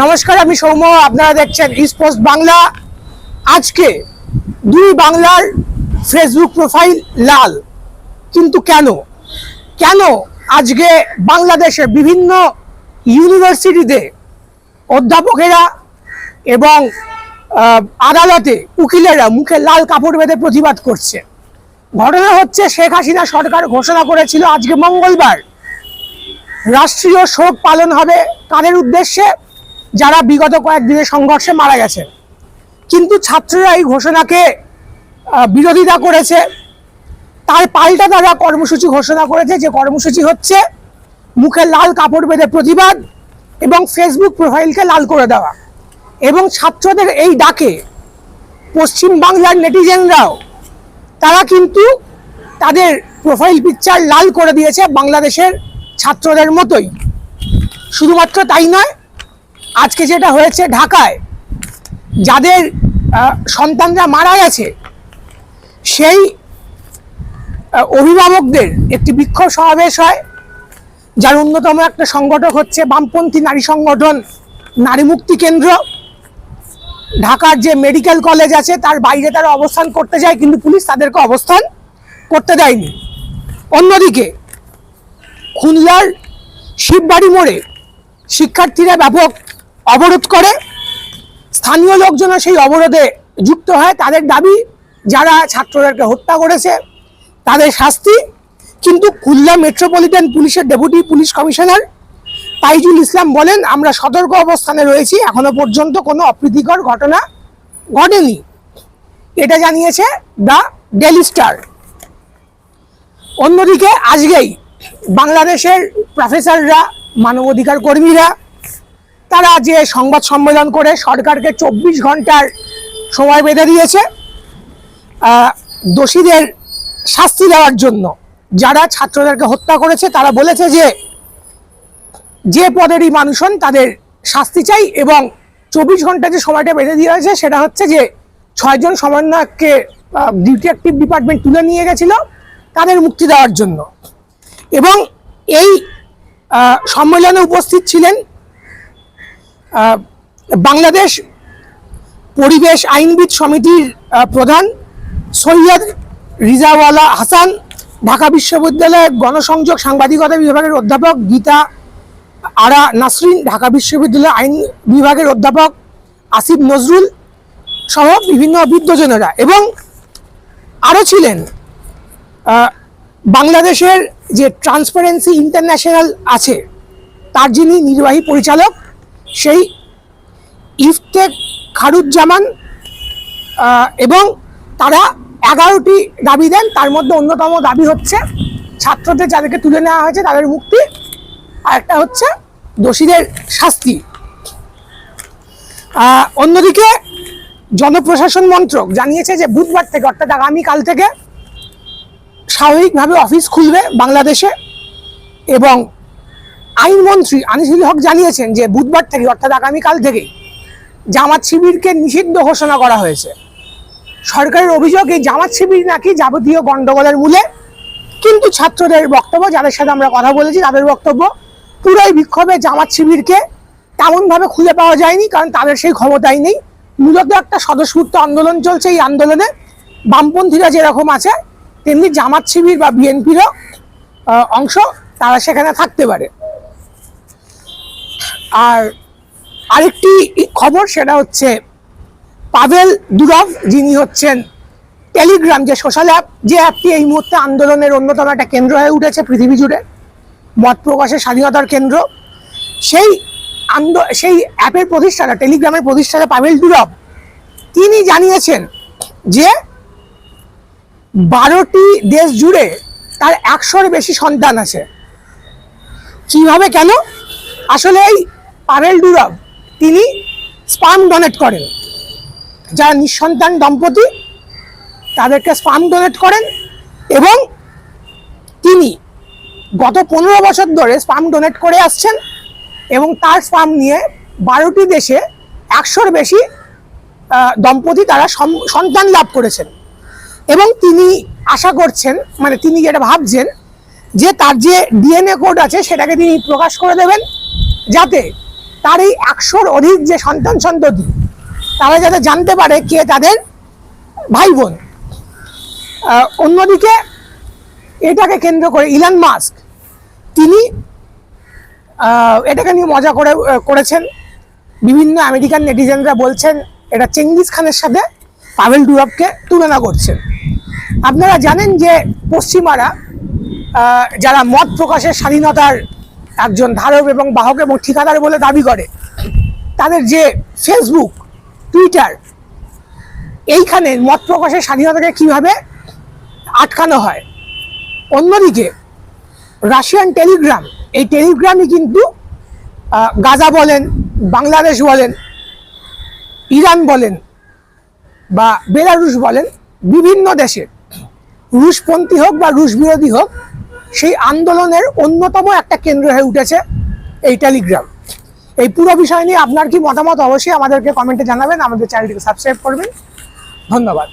নমস্কার, আমি সৌম্য, আপনারা দেখছেন ইস্পোস্ট বাংলা আজকে দুই বাংলার ফেসবুক প্রোফাইল লাল। কিন্তু কেন? কেন আজকে বাংলাদেশের বিভিন্ন ইউনিভার্সিটিতে অধ্যাপকেরা এবং আদালতে উকিলেরা মুখে লাল কাপড় বেঁধে প্রতিবাদ করছে? ঘটনা হচ্ছে, শেখ হাসিনা সরকার ঘোষণা করেছিল আজকে মঙ্গলবার। রাষ্ট্রীয় শোক পালন হবে কাদের উদ্দেশ্যে? যারা বিগত কয়েকদিনের সংঘর্ষে মারা গেছে। কিন্তু ছাত্ররা এই ঘোষণাকে বিরোধিতা করেছে। তার পাল্টা তারা কর্মসূচি ঘোষণা করেছে যে কর্মসূচি হচ্ছে মুখে লাল কাপড় বেঁধে প্রতিবাদ এবং ফেসবুক প্রোফাইলকে লাল করে দেওয়া। এবং ছাত্রদের এই ডাকে পশ্চিম বাংলার নেটিজেনরাও, তারা কিন্তু তাদের প্রোফাইল পিকচার লাল করে দিয়েছে বাংলাদেশের ছাত্রদের মতোই। শুধুমাত্র তাই নয় আজকে যেটা হয়েছে ঢাকায়, যাদের সন্তানরা মারা গেছে, সেই অভিভাবকদের একটি বিক্ষোভ সমাবেশ হয়, যার অন্যতম একটা সংগঠক হচ্ছে বামপন্থী নারী সংগঠন নারী মুক্তি কেন্দ্র। ঢাকার যে মেডিকেল কলেজ আছে, তার বাইরে তারা অবস্থান করতে যায়, কিন্তু পুলিশ তাদেরকে অবস্থান করতে দেয়নি। অন্যদিকে, খুলনার শিববাড়ি মোড়ে শিক্ষার্থীরা ব্যাপক অবরোধ করে স্থানীয় লোকজনও সেই অবরোধে যুক্ত হয়। তাদের দাবি, যারা ছাত্রদেরকে হত্যা করেছে, তাদের শাস্তি। কিন্তু খুলনা মেট্রোপলিটন পুলিশের deputy police commissioner Taijul Islam বলেন, আমরা সতর্ক অবস্থানে রয়েছি। এখনও পর্যন্ত কোনো অপ্রীতিকর ঘটনা ঘটেনি। এটা জানিয়েছে দ্য ডেলি স্টার। অন্যদিকে, আজকেই বাংলাদেশের প্রফেসররা মানবাধিকার কর্মীরা তারা যে সংবাদ সম্মেলন করে সরকারকে চব্বিশ ঘণ্টার সময় বেঁধে দিয়েছে দোষীদের শাস্তি দেওয়ার জন্য। যারা ছাত্রদেরকে হত্যা করেছে, তারা বলেছে যে যে পদেরই মানুষ হন, তাদের শাস্তি চাই এবং চব্বিশ ঘণ্টা যে সময়টা বেঁধে দেওয়া হয়েছে, সেটা হচ্ছে যে ছয়জন সমন্বয়ককে ডিটেকটিভ ডিপার্টমেন্ট তুলে নিয়ে গেছিল, তাদের মুক্তি দেওয়ার জন্য। এবং এই সম্মেলনে উপস্থিত ছিলেন বাংলাদেশ পরিবেশ আইনবিদ সমিতির প্রধান সৈয়দ রিজাওয়ালা হাসান, ঢাকা বিশ্ববিদ্যালয়ের গণসংযোগ সাংবাদিকতা বিভাগের অধ্যাপক গীতা আরা নাসরিন, ঢাকা বিশ্ববিদ্যালয়ের আইন বিভাগের অধ্যাপক আসিফ নজরুল সহ বিভিন্ন বিদ্বজনেরা এবং আরও ছিলেন বাংলাদেশের যে ট্রান্সপারেন্সি ইন্টারন্যাশনাল আছে, তার যিনি নির্বাহী পরিচালক সেই ইফতেক খারুজ্জামান এবং তারা এগারোটি দাবি দেন। তার মধ্যে অন্যতম দাবি হচ্ছে, ছাত্রদের যাদেরকে তুলে নেওয়া হয়েছে তাদের মুক্তি। আর একটা হচ্ছে দোষীদের শাস্তি। অন্যদিকে জনপ্রশাসন মন্ত্রক জানিয়েছে যে বুধবার থেকে, অর্থাৎ আগামীকাল থেকে, স্বাভাবিকভাবে অফিস খুলবে বাংলাদেশে এবং আইনমন্ত্রী আনিসুল হক জানিয়েছেন যে বুধবার থেকে, অর্থাৎ আগামীকাল থেকে জামাত শিবিরকে নিষিদ্ধ ঘোষণা করা হয়েছে। সরকারের অভিযোগ এই জামাত শিবির নাকি যাবতীয় গণ্ডগোলের মূলে, কিন্তু ছাত্রদের বক্তব্য, যাদের সাথে আমরা কথা বলেছি, তাদের বক্তব্য পুরোই বিক্ষোভে জামাত শিবিরকে তেমনভাবে খুঁজে পাওয়া যায়নি, কারণ তাদের সেই ক্ষমতাই নেই। মূলত একটা স্বতঃস্ফূর্ত আন্দোলন চলছে এই আন্দোলনে। বামপন্থীরা যেরকম আছে, তেমনি জামাত শিবির বা বিএনপিরও অংশ তারা সেখানে থাকতে পারে। আর আরেকটি খবর সেটা হচ্ছে পাভেল দুরভ যিনি হচ্ছেন টেলিগ্রাম, যে সোশ্যাল অ্যাপ, যে অ্যাপটি এই মুহূর্তে আন্দোলনের অন্যতম একটা কেন্দ্র হয়ে উঠেছে পৃথিবী জুড়ে, মত প্রকাশের স্বাধীনতার কেন্দ্র। সেই আন্দো, সেই অ্যাপের প্রতিষ্ঠাতা, টেলিগ্রামের প্রতিষ্ঠাতা পাভেল দুরভ তিনি জানিয়েছেন যে বারোটি দেশ জুড়ে তার একশোর বেশি সন্তান আছে। কীভাবে? কেন? আসলে এই পাভেল ডুরভ তিনি স্পাম ডোনেট করেন। যারা নিঃসন্তান দম্পতি তাদেরকে স্পাম ডোনেট করেন এবং তিনি গত পনেরো বছর ধরে স্পাম ডোনেট করে আসছেন এবং তার স্পাম নিয়ে বারোটি দেশে একশোর বেশি দম্পতি তারা সন্তান লাভ করেছেন। এবং তিনি আশা করছেন মানে তিনি যেটা ভাবছেন যে তার যে ডিএনএ কোড আছে সেটাকে তিনি প্রকাশ করে দেবেন যাতে তার এই একশোর অধিক যে সন্তান সন্ততি, তারা যাতে জানতে পারে কে তাদের ভাই বোন অন্যদিকে এটাকে কেন্দ্র করে ইলান মাস্ক তিনি এটাকে নিয়ে মজা করে, করেছেন। বিভিন্ন আমেরিকান নেটিজেনরা বলছেন এটা চেঙ্গিস খানের সাথে পাভেল ডুরভকে তুলনা করছেন। আপনারা জানেন যে পশ্চিমারা যারা মত প্রকাশের স্বাধীনতার একজন ধারক এবং বাহক এবং ঠিকাদার বলে দাবি করে। তাদের যে ফেসবুক টুইটার এইখানে মত প্রকাশের স্বাধীনতাকে কীভাবে আটকানো হয়। অন্যদিকে রাশিয়ান টেলিগ্রাম এই টেলিগ্রামই কিন্তু গাজা বলেন, বাংলাদেশ বলেন, ইরান বলেন বা বেলারুশ বলেন, বিভিন্ন দেশে। রুশপন্থী হোক বা রুশ বিরোধী হোক সেই আন্দোলনের অন্যতম একটা কেন্দ্র হয়ে উঠেছে এই টেলিগ্রাম। এই পুরো বিষয় নিয়ে আপনার কি মতামত অবশ্যই আমাদেরকে কমেন্টে জানাবেন, আমাদের চ্যানেলটিকে সাবস্ক্রাইব করবেন। ধন্যবাদ।